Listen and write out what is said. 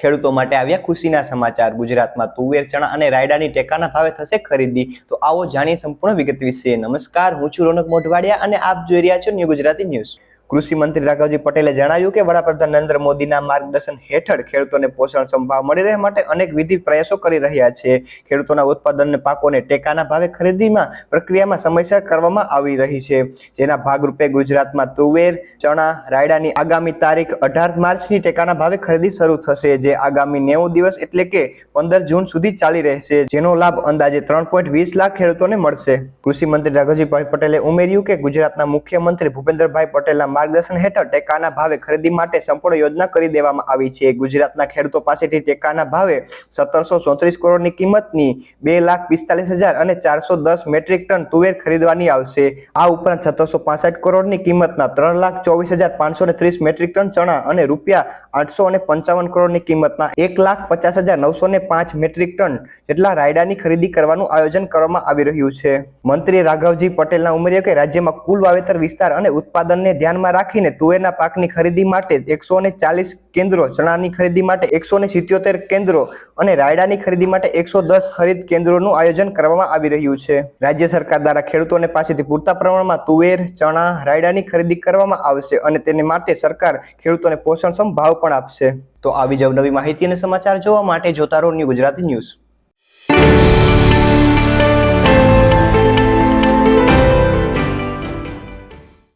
ખેડૂતો માટે આવ્યા ખુશીના સમાચાર. ગુજરાતમાં તુવેર ચણા અને રાયડાની ટેકાના ભાવે થશે ખરીદી. તો આવો જાણીએ સંપૂર્ણ વિગત વિશે. નમસ્કાર, હું છું રોનક મોઢવાડિયા અને આપ જોઈ રહ્યા છો ન્યૂ ગુજરાતી ન્યૂઝ. કૃષિ મંત્રી રાઘવજી પટેલે જણાવ્યું કે વડાપ્રધાન નરેન્દ્ર મોદીના માર્ગદર્શન હેઠળ ખેડૂતોને પોષણ સંભાવ મળી રહે માટે અનેક વિધિ પ્રયાસો કરી રહ્યા છે. ખેડૂતોના ઉત્પાદન પાકોને ટેકાના ભાવે ખરીદીમાં પ્રક્રિયામાં સમયસર કરવામાં આવી રહી છે. જેના ભાગરૂપે ગુજરાતમાં તુવેર, ચણા, રાયડાની આગામી તારીખ અઢાર માર્ચની ટેકાના ભાવે ખરીદી શરૂ થશે, જે આગામી નેવું દિવસ એટલે કે પંદર જૂન સુધી ચાલી રહેશે, જેનો લાભ અંદાજે ત્રણ પોઈન્ટ વીસ લાખ ખેડૂતોને મળશે. કૃષિ મંત્રી રાઘવજીભાઈ પટેલે ઉમેર્યું કે ગુજરાતના મુખ્યમંત્રી ભૂપેન્દ્રભાઈ પટેલના માર્ગદર્શન હેઠળ ટેકાના ભાવે ખરીદી માટે સંપૂર્ણ યોજના કરી દેવામાં આવી છે. ગુજરાતના ખેડૂતો પાસેથી ટેકાના ભાવે સત્તરસો ચોત્રીસ કરોડની કિંમતની બે લાખ પિસ્તાલીસ હજાર અને ચારસો દસ મેટ્રિક ટન તુવેર ખરીદવાની આવશે. આ ઉપરાંત સત્તરસો પાસઠ કરોડની કિંમતના ત્રણ લાખ ચોવીસ હજાર પાંચસો ને ત્રીસ મેટ્રિક ટન ચણા અને રૂપિયા આઠસો અને પંચાવન કરોડની કિંમતના એક લાખ પચાસ હજાર નવસો ને પાંચ મેટ્રિક ટન જેટલા રાયડાની ખરીદી કરવાનું આયોજન કરવામાં આવી રહ્યું છે. મંત્રી રાઘવજી પટેલના ઉમેર્યું કે રાજ્યમાં કુલ વાવેતર વિસ્તાર અને ઉત્પાદનને ધ્યાનમાં રાખીને તુવેરના પાકની ખરીદી માટે એકસો ને ચાલીસ કેન્દ્રો, ચણાની ખરીદી માટે એકસો ને સિત્યોતેર કેન્દ્રો અને રાયડાની ખરીદી માટે એકસો દસ ખરીદ કેન્દ્રોનું આયોજન કરવામાં આવી રહ્યું છે. રાજ્ય સરકાર દ્વારા ખેડૂતોને પાસેથી પૂરતા પ્રમાણમાં તુવેર, ચણા, રાયડાની ખરીદી કરવામાં આવશે અને તેને માટે સરકાર ખેડૂતોને પોષણક્ષમ ભાવ પણ આપશે. તો આવી જ નવી માહિતી અને સમાચાર જોવા માટે જોતા રહો ન્યૂ ગુજરાતી ન્યૂઝ.